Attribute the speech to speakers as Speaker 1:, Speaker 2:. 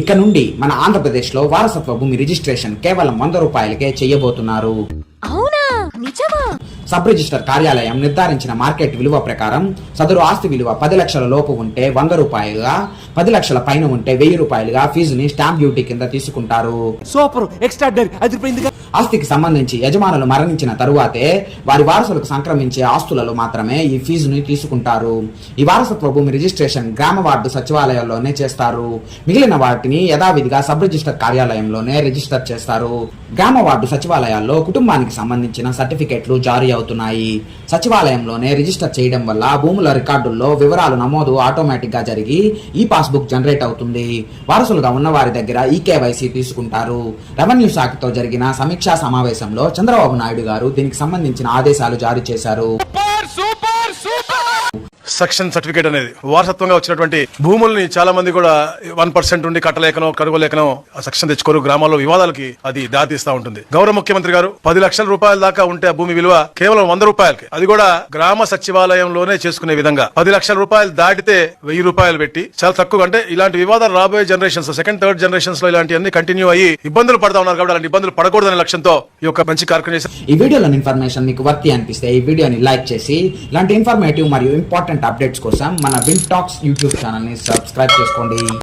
Speaker 1: ఇక నుండి మన ఆంధ్రప్రదేశ్లో వారసత్వ భూమి రిజిస్ట్రేషన్ కేవలం వంద రూపాయలకే చేయబోతున్నారు.
Speaker 2: అవునా? నిజమా?
Speaker 1: సబ్ రిజిస్టర్ కార్యాలయం నిర్ధారించిన మార్కెట్ విలువ ప్రకారం సదరు ఆస్తి విలువ పది లక్షల లోపు ఉంటే వంద రూపాయలుగా పది లక్షల పైన ఉంటే వెయ్యి రూపాయలుగా ఫీజుని స్టాంప్ డ్యూటీ కింద తీసుకుంటారు.
Speaker 3: సూపర్
Speaker 1: ఆస్తికి సంబంధించి యజమానులు మరణించిన తరువాతే వారి వారసులకు సంక్రమించే ఆస్తులలో మాత్రమే ఈ ఫీజుని తీసుకుంటారు. ఈ వారసత్వ భూమి రిజిస్ట్రేషన్ గ్రామ వార్డు సచివాలయాల్లోనే చేస్తారు. మిగిలిన వాటిని యథావిధిగా సబ్ రిజిస్టర్ కార్యాలయంలోనే రిజిస్టర్ చేస్తారు. గ్రామ వార్డు సచివాలయాల్లో కుటుంబానికి సంబంధించిన సర్టిఫికెట్లు జారీ అవుతున్నాయి సచివాలయంలోనే రిజిస్టర్ చేయడం వల్ల భూముల రికార్డుల్లో వివరాలు నమోదు ఆటోమేటిక్గా జరిగి ఈ పాస్బుక్ జనరేట్ అవుతుంది. వారసులుగా ఉన్న వారి దగ్గర ఈ కేవైసీ తీసుకుంటారు. రెవెన్యూ శాఖతో జరిగిన సమీక్షా సమావేశంలో చంద్రబాబు నాయుడు గారు దీనికి సంబంధించిన ఆదేశాలు జారీ చేశారు.
Speaker 4: సెక్షన్ సర్టిఫికేట్ అనేది. వారసత్వంగా వచ్చినటువంటి భూముల్ని చాలా మంది కూడా వన్ పర్సెంట్ ఉండి కట్టలేకనో కడుగోలేకనో ఆ సెక్షన్ తెచ్చుకోరు. గ్రామాల్లో వివాదాలకి అది దారితీస్తా ఉంటుంది. గౌరవ ముఖ్యమంత్రి గారు పది లక్షల రూపాయల దాకా ఉంటే ఆ భూమి విలువ కేవలం వంద రూపాయలకి. అది కూడా గ్రామ సచివాలయంలోనే చేసుకునే విధంగా. పది లక్షల రూపాయలు దాటితే వెయ్యి రూపాయలు పెట్టి చాలా తక్కువ అంటే ఇలాంటి వివాదాలు రాబోయే జనరేషన్స్ సెకండ్ థర్డ్ జనరేషన్స్లో ఇలాంటివన్నీ కంటిన్యూ అయ్యి ఇబ్బందులు పడతా ఉన్నారు కాబట్టి అలాంటి ఇబ్బందులు పడకూడదనే లక్ష్యంతో ఈ యొక్క మంచి కార్యక్రమం చేశారు.
Speaker 1: ఈ వీడియోలో ఇన్ఫర్మేషన్ మీకు వర్తి అనిపిస్తే ఈ వీడియోని లైక్ చేసి ఇలాంటి ఇన్ఫర్మేటివ్ మరియు ఇంపార్టెంట్ అప్డేట్స్ కోసం మన విన్ టాక్స్ యూట్యూబ్ ఛానల్ని సబ్స్క్రైబ్ చేసుకోండి.